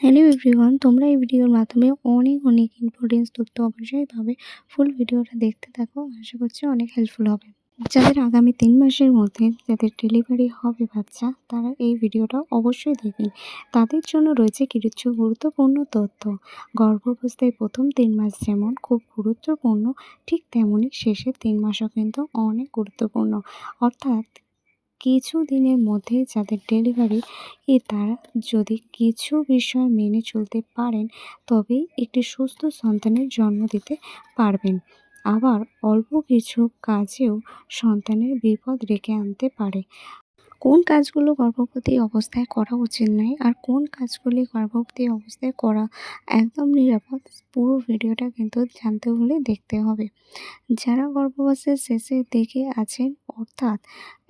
Hello everyone তোমরা এই ভিডিওর মাধ্যমে অনেক অনেক ইম্পর্টেন্স তথ্য অবশ্যই পাবে। ফুল ভিডিওটা দেখতে থাকো, আশা করছি অনেক হেল্পফুল হবে। যাদের আগামী তিন মাসের মধ্যে যাদের ডেলিভারি হবে বাচ্চা, তারা এই ভিডিওটা অবশ্যই দেখবেন তাদের জন্য রয়েছে কিছু গুরুত্বপূর্ণ তথ্য। গর্ভাবস্থায় প্রথম তিন মাস যেমন খুব গুরুত্বপূর্ণ, ঠিক তেমনই শেষের তিন মাসও কিন্তু অনেক গুরুত্বপূর্ণ। অর্থাৎ কিছু দিনের মধ্যে যাদের ডেলিভারি এ তারা যদি কিছু বিষয় মেনে চলতে পারেন, তবেই একটি সুস্থ সন্তানের জন্ম দিতে পারবেন। আবার অল্প কিছু কাজেও সন্তানের বিপদ ডেকে আনতে পারে। কোন কাজগুলো গর্ভবতী অবস্থায় করা উচিত নয় আর কোন কাজগুলি গর্ভবতী অবস্থায় করা একদম নিরাপদ, পুরো ভিডিওটা কিন্তু জানতে হলে দেখতে হবে। যারা গর্ভাবস্থার শেষের দিকে আছেন, অর্থাৎ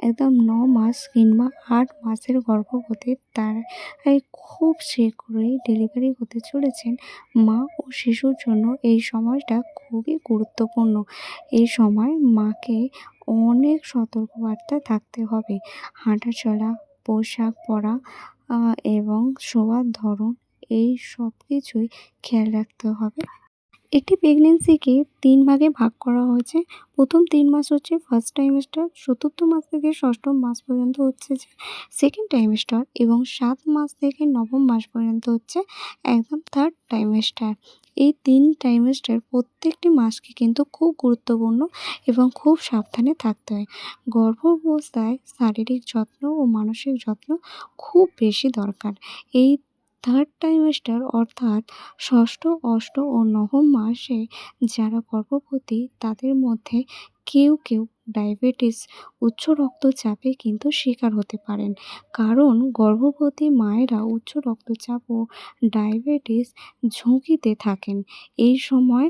একদম ন মাস কিংবা আট মাসের গর্ভবতী, তারাই খুব শীঘ্রই ডেলিভারি হতে চলেছেন মা ও শিশুর জন্য। এই সময়টা খুবই গুরুত্বপূর্ণ। এই সময় মাকে অনেক সতর্কবার্তা থাকতে হবে। হাঁটা চলা পোশাক পরা এবং শোয়ার ধরন, এই সব কিছুই খেয়াল রাখতে হবে। একটি প্রেগনেন্সিকে তিন ভাগে ভাগ করা হয়েছে। প্রথম তিন মাস হচ্ছে ফার্স্ট টাইমেস্টার চতুর্থ মাস থেকে ষষ্ঠম মাস পর্যন্ত হচ্ছে যে সেকেন্ড টাইমেস্টার এবং সাত মাস থেকে নবম মাস পর্যন্ত হচ্ছে একদম থার্ড টাইমেস্টার এই তিন টাইমেস্টার প্রত্যেকটি মাসকে কিন্তু খুব গুরুত্বপূর্ণ এবং খুব সাবধানে থাকতে হয়। গর্ভাবস্থায় শারীরিক যত্ন ও মানসিক যত্ন খুব বেশি দরকার। এই থার্ড টাইমেস্টার অর্থাৎ ষষ্ঠ অষ্ট ও নবম মাসে যারা গর্ভবতী তাদের মধ্যে কেউ কেউ ডায়াবেটিস, উচ্চ রক্তচাপে কিন্তু শিকার হতে পারেন। কারণ গর্ভবতী মায়েরা উচ্চ রক্তচাপ ও ডায়াবেটিস ঝুঁকিতে থাকেন। এই সময়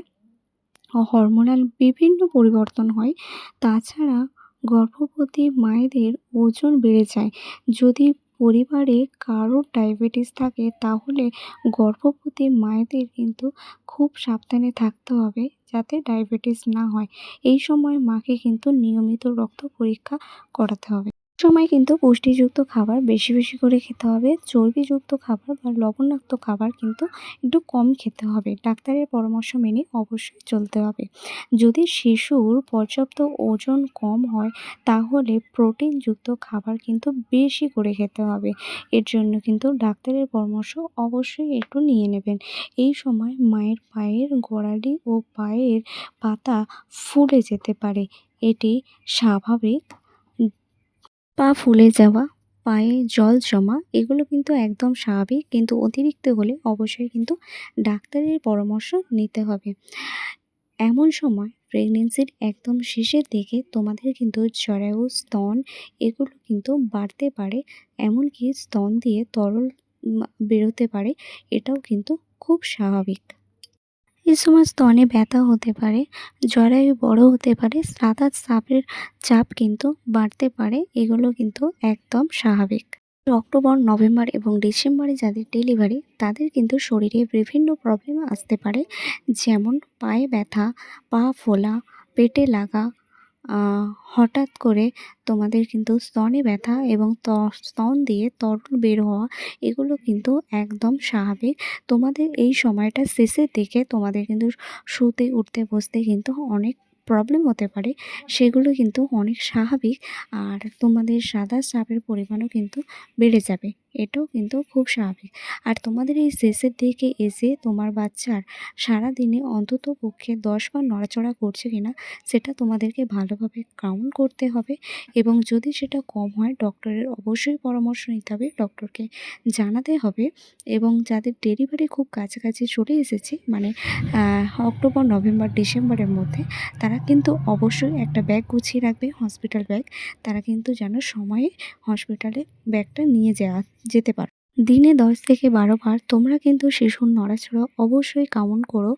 হরমোনাল বিভিন্ন পরিবর্তন হয়। তাছাড়া গর্ভবতী মায়েদের ওজন বেড়ে যায়। যদি পরিবারে কারোর ডায়াবেটিস থাকে, তাহলে গর্ভবতী মায়েদের কিন্তু খুব সাবধানে থাকতে হবে যাতে ডায়াবেটিস না হয়। এই সময় মাকে কিন্তু নিয়মিত রক্ত পরীক্ষা করাতে হবে। সময় কিন্তু পুষ্টিযুক্ত খাবার বেশি বেশি করে খেতে হবে। চর্বিযুক্ত খাবার বা লবণাক্ত খাবার কিন্তু একটু কম খেতে হবে। ডাক্তারের পরামর্শ মেনে অবশ্যই চলতে হবে। যদি শিশুর পর্যাপ্ত ওজন কম হয়, তাহলে প্রোটিনযুক্ত খাবার কিন্তু বেশি করে খেতে হবে। এর জন্য কিন্তু ডাক্তারের পরামর্শ অবশ্যই একটু নিয়ে নেবেন। এই সময় মায়ের পায়ের গোড়ালি ও পায়ের পাতা ফুলে যেতে পারে। এটি স্বাভাবিক পা ফুলে যাওয়া, পায়ে জল জমা, এগুলো কিন্তু একদম স্বাভাবিক, কিন্তু অতিরিক্ত হলে অবশ্যই কিন্তু ডাক্তারের পরামর্শ নিতে হবে। এমন সময় প্রেগনেন্সির একদম শেষের দিকে তোমাদের কিন্তু জরায়ু স্তন, এগুলো কিন্তু বাড়তে পারে, এমনকি স্তন দিয়ে তরল বেরোতে পারে, এটাও কিন্তু খুব স্বাভাবিক। এই সময় স্তনে ব্যথা হতে পারে, জরায়ু বড় হতে পারে, সাঁতার চাপের চাপ কিন্তু বাড়তে পারে, এগুলো কিন্তু একদম স্বাভাবিক। অক্টোবর, নভেম্বর এবং ডিসেম্বরে যাদের ডেলিভারি তাদের কিন্তু শরীরে বিভিন্ন প্রবলেম আসতে পারে, যেমন পায়ে ব্যথা, পা ফোলা, পেটে লাগা হঠাৎ করে তোমাদের কিন্তু স্তনে ব্যথা এবং স্তন দিয়ে তরল বের হওয়া, এগুলো কিন্তু একদম স্বাভাবিক। তোমাদের এই সময়টা শেষের দিকে তোমাদের কিন্তু শুতে, উঠতে, বসতে কিন্তু অনেক প্রবলেম হতে পারে। সেগুলো কিন্তু অনেক স্বাভাবিক। আর তোমাদের সাদা স্রাবের পরিমাণও কিন্তু বেড়ে যাবে। এটাও কিন্তু খুব স্বাভাবিক। আর তোমাদের এই শেষের দিকে এসে তোমার বাচ্চার সারা দিনে অন্তত পক্ষে দশবার নড়াচড়া করছে কিনা, সেটা তোমাদেরকে ভালোভাবে কাউন্ট করতে হবে এবং যদি সেটা কম হয় ডক্টরের অবশ্যই পরামর্শ নিতে হবে ডক্টরকে জানাতে হবে এবং যাদের ডেলিভারি খুব কাছাকাছি চলে এসেছে মানে অক্টোবর, নভেম্বর, ডিসেম্বরের মধ্যে, তারা কিন্তু অবশ্যই একটা ব্যাগ গুছিয়ে রাখবে হসপিটাল ব্যাগ তারা কিন্তু যেন সময়ে হসপিটালে ব্যাগটা নিয়ে যাওয়া যেতে পারো। দিনে দশ থেকে বারো বার তোমরা কিন্তু শিশুর নড়াচড়া অবশ্যই কামন করো।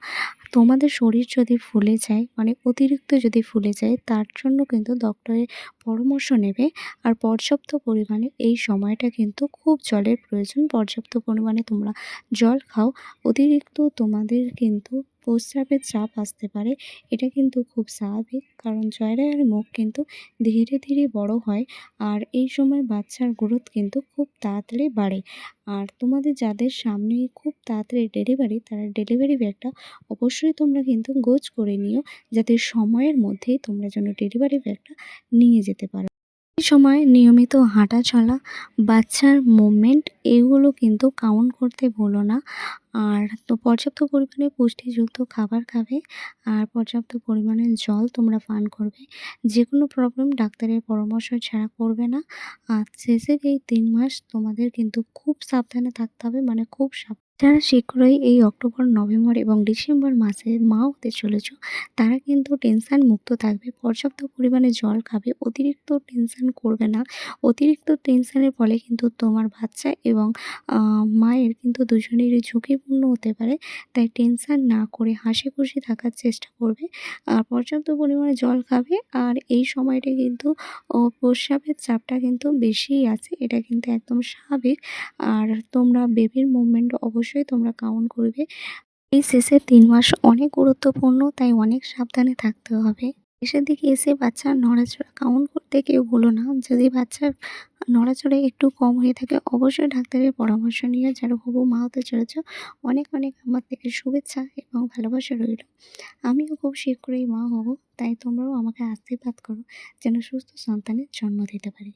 তোমাদের শরীর যদি ফুলে যায় মানে অতিরিক্ত যদি ফুলে যায়, তার জন্য কিন্তু ডক্টরের পরামর্শ নেবে। আর পর্যাপ্ত পরিমাণে এই সময়টা কিন্তু খুব জলের প্রয়োজন। পর্যাপ্ত পরিমাণে তোমরা জল খাও। অতিরিক্ত তোমাদের কিন্তু প্রস্রাবের চাপ আসতে পারে, এটা কিন্তু খুব স্বাভাবিক। কারণ জয়রায়ের মুখ কিন্তু ধীরে ধীরে বড় হয় আর এই সময় বাচ্চার গ্রোথ কিন্তু খুব তাড়াতাড়ি বাড়ে। আর তোমাদের যাদের সামনেই খুব তাড়াতাড়ি ডেলিভারি, তারা ডেলিভারি ব্যাগটা অবশ্যই তোমরা কিন্তু গোছ করে নিও, যাতে সময়ের মধ্যেই তোমরা যেন ডেলিভারি ব্যাগটা নিয়ে যেতে পারো। সময় নিয়মিত হাঁটা চলা, বাচ্চার মুভমেন্ট, এগুলো কিন্তু কাউন্ট করতে ভুলো না। আর তো পর্যাপ্ত পরিমাণে পুষ্টিযুক্ত খাবার খাবে, আর পর্যাপ্ত পরিমাণে জল তোমরা পান করবে। যে কোনো প্রবলেম ডাক্তারের পরামর্শ ছাড়া করবে না। আর শেষের এই তিন মাস তোমাদের কিন্তু খুব সাবধানে থাকতে হবে মানে খুব সাব যারা শীঘ্রই এই অক্টোবর, নভেম্বর এবং ডিসেম্বর মাসে মা হতে চলেছ, তারা কিন্তু টেনশান মুক্ত থাকবে। পর্যাপ্ত পরিমাণে জল খাবে। অতিরিক্ত টেনশান করবে না। অতিরিক্ত টেনশানের ফলে কিন্তু তোমার বাচ্চা এবং মায়ের কিন্তু দুজনেরই ঝুঁকিপূর্ণ হতে পারে। তাই টেনশান না করে হাসি খুশি থাকার চেষ্টা করবে। আর পর্যাপ্ত পরিমাণে জল খাবে। আর এই সময়টা কিন্তু প্রস্রাবের চাপটা কিন্তু বেশিই আছে। এটা কিন্তু একদম স্বাভাবিক। আর তোমরা বেবির মুভমেন্ট অবশ্যই তোমরা কাউন্ট করবে। এই শেষের তিন মাস অনেক গুরুত্বপূর্ণ, তাই অনেক সাবধানে থাকতে হবে। শেষের দিকে এসে বাচ্চার নড়াচড়া কাউন্ট করতে কেউ ভুলো না। যদি বাচ্চার নড়াচড়া একটু কম হয়ে থাকে, অবশ্যই ডাক্তারের পরামর্শ নিয়ে যারা হবু মা হতে চলেছ, অনেক অনেক আমার থেকে শুভেচ্ছা এবং ভালোবাসা রইল। আমিও খুব শীঘ্রই মা হব, তাই তোমরাও আমাকে আশীর্বাদ করো, যেন সুস্থ সন্তানের জন্ম দিতে পারি।